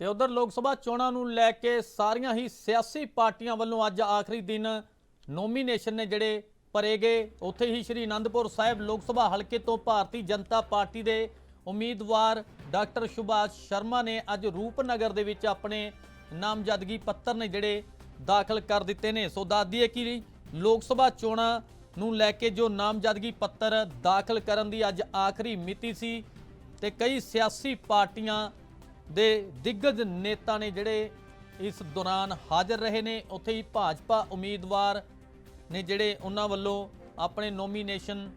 ਤੇ ਉਧਰ ਲੋਕ ਸਭਾ ਚੋਣਾਂ ਨੂੰ ਲੈ ਕੇ ਸਾਰੀਆਂ ਹੀ ਸਿਆਸੀ ਪਾਰਟੀਆਂ ਵੱਲੋਂ ਅੱਜ ਆਖਰੀ ਦਿਨ ਨੋਮੀਨੇਸ਼ਨ ਨੇ ਜਿਹੜੇ ਭਰੇ ਗਏ। ਉੱਥੇ ਹੀ ਸ਼੍ਰੀ ਅਨੰਦਪੁਰ ਸਾਹਿਬ ਲੋਕ ਸਭਾ ਹਲਕੇ ਤੋਂ ਭਾਰਤੀ ਜਨਤਾ ਪਾਰਟੀ ਦੇ ਉਮੀਦਵਾਰ ਡਾਕਟਰ ਸੁਭਾਸ਼ ਸ਼ਰਮਾ ਨੇ ਅੱਜ ਰੂਪਨਗਰ ਦੇ ਵਿੱਚ ਆਪਣੇ ਨਾਮਜ਼ਦਗੀ ਪੱਤਰ ਨੇ ਜਿਹੜੇ ਦਾਖਲ ਕਰ ਦਿੱਤੇ ਨੇ। ਸੋ ਦੱਸਦੀਏ ਕਿ ਲੋਕ ਸਭਾ ਚੋਣਾਂ ਨੂੰ ਲੈ ਕੇ ਜੋ ਨਾਮਜ਼ਦਗੀ ਪੱਤਰ ਦਾਖਲ ਕਰਨ ਦੀ ਅੱਜ ਆਖਰੀ ਮਿਤੀ ਸੀ ਤੇ ਕਈ ਸਿਆਸੀ ਪਾਰਟੀਆਂ ਦੇ ਦਿੱਗਜ ਨੇਤਾ ਨੇ ਜਿਹੜੇ ਇਸ ਦੌਰਾਨ ਹਾਜ਼ਰ ਰਹੇ ਨੇ, ਉੱਥੇ ਹੀ ਭਾਜਪਾ ਉਮੀਦਵਾਰ ਨੇ ਜਿਹੜੇ ਉਹਨਾਂ ਵੱਲੋਂ ਆਪਣੇ ਨੋਮੀਨੇਸ਼ਨ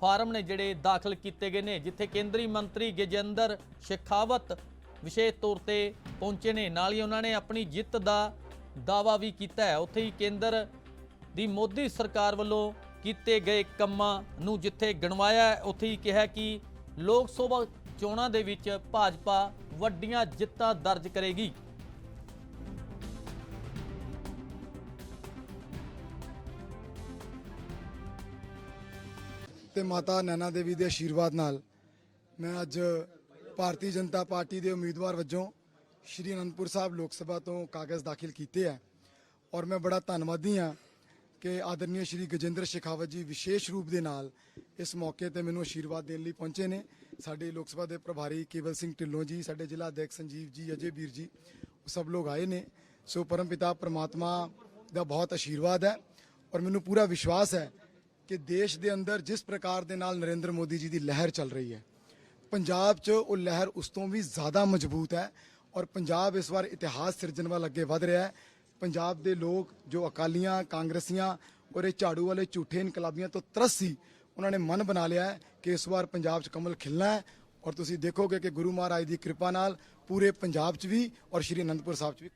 ਫਾਰਮ ਨੇ ਜਿਹੜੇ ਦਾਖਲ ਕੀਤੇ ਗਏ ਨੇ, ਜਿੱਥੇ ਕੇਂਦਰੀ ਮੰਤਰੀ ਗਜੇਂਦਰ ਸ਼ੇਖਾਵਤ ਵਿਸ਼ੇਸ਼ ਤੌਰ ਤੇ ਪਹੁੰਚੇ ਨੇ। ਨਾਲ ਹੀ ਉਹਨਾਂ ਨੇ ਆਪਣੀ ਜਿੱਤ ਦਾ ਦਾਵਾ ਵੀ ਕੀਤਾ ਹੈ। ਉੱਥੇ ਹੀ ਕੇਂਦਰ ਦੀ ਮੋਦੀ ਸਰਕਾਰ ਵੱਲੋਂ ਕੀਤੇ ਗਏ ਕੰਮਾਂ ਨੂੰ ਜਿੱਥੇ ਗਣਵਾਇਆ ਉੱਥੇ ਹੀ ਕਿਹਾ ਕਿ ਲੋਕ ਸਭਾ ਚੋਣਾਂ ਦੇ ਵਿੱਚ ਭਾਜਪਾ ਵੱਡੀਆਂ ਜਿੱਤਾਂ ਦਰਜ ਕਰੇਗੀ। ਤੇ ਮਾਤਾ ਨੈਣਾ ਦੇਵੀ ਦੇ ਆਸ਼ੀਰਵਾਦ ਨਾਲ ਮੈਂ ਅੱਜ ਭਾਰਤੀ ਜਨਤਾ ਪਾਰਟੀ ਦੇ ਉਮੀਦਵਾਰ ਵਜੋਂ ਸ਼੍ਰੀ ਅਨੰਦਪੁਰ ਸਾਹਿਬ ਲੋਕ ਸਭਾ ਤੋਂ ਕਾਗਜ਼ ਦਾਖਲ ਕੀਤੇ ਹੈ ਔਰ ਮੈਂ ਬੜਾ ਧੰਨਵਾਦੀ ਹਾਂ ਕਿ ਆਦਰਨੀय ਸ਼੍ਰੀ ਗਜੇਂਦਰ ਸ਼ੇਖਾਵਤ ਜੀ ਵਿਸ਼ੇਸ਼ ਰੂਪ ਦੇ ਨਾਲ ਇਸ ਮੌਕੇ ਤੇ ਮੈਨੂੰ ਆਸ਼ੀਰਵਾਦ ਦੇਣ ਲਈ ਪਹੁੰਚੇ ਨੇ। ਸਾਡੇ ਲੋਕ ਸਭਾ ਦੇ ਪ੍ਰਭਾਰੀ ਕੇਵਲ ਸਿੰਘ ਢਿੱਲੋਂ ਜੀ, ਸਾਡੇ ਜ਼ਿਲ੍ਹਾ ਅਧਿਆਪਕ ਸੰਜੀਵ ਜੀ, ਅਜੇ ਵੀਰ ਜੀ, ਉਹ ਸਭ ਲੋਕ ਆਏ ਨੇ। ਸੋ ਪਰਮਪਿਤਾ ਪ੍ਰਮਾਤਮਾ ਦਾ ਬਹੁਤ ਆਸ਼ੀਰਵਾਦ ਹੈ ਔਰ ਮੈਨੂੰ ਪੂਰਾ ਵਿਸ਼ਵਾਸ ਹੈ ਕਿ ਦੇਸ਼ ਦੇ ਅੰਦਰ ਜਿਸ ਪ੍ਰਕਾਰ ਦੇ ਨਾਲ ਨਰਿੰਦਰ ਮੋਦੀ ਜੀ ਦੀ ਲਹਿਰ ਚੱਲ ਰਹੀ ਹੈ, ਪੰਜਾਬ 'ਚ ਉਹ ਲਹਿਰ ਉਸ ਤੋਂ ਵੀ ਜ਼ਿਆਦਾ ਮਜ਼ਬੂਤ ਹੈ ਔਰ ਪੰਜਾਬ ਇਸ ਵਾਰ ਇਤਿਹਾਸ ਸਿਰਜਣ ਵੱਲ ਅੱਗੇ ਵਧ ਰਿਹਾ ਹੈ। ਪੰਜਾਬ ਦੇ ਲੋਕ ਜੋ ਅਕਾਲੀਆਂ, ਕਾਂਗਰਸੀਆਂ ਔਰ ਇਹ ਝਾੜੂ ਵਾਲੇ ਝੂਠੇ ਇਨਕਲਾਬੀਆਂ ਤੋਂ ਤਰਸ ਸੀ ਉਹਨਾਂ ਨੇ ਮਨ ਬਣਾ ਲਿਆ ਹੈ ਕਿ ਇਸ ਵਾਰ ਪੰਜਾਬ 'ਚ ਕਮਲ ਖਿਲਣਾ ਹੈ ਔਰ ਤੁਸੀਂ ਦੇਖੋਗੇ ਕਿ ਗੁਰੂ ਮਹਾਰਾਜ ਦੀ ਕਿਰਪਾ ਨਾਲ ਪੂਰੇ ਪੰਜਾਬ 'ਚ ਵੀ ਔਰ ਸ਼੍ਰੀ ਅਨੰਦਪੁਰ ਸਾਹਿਬ 'ਚ ਵੀ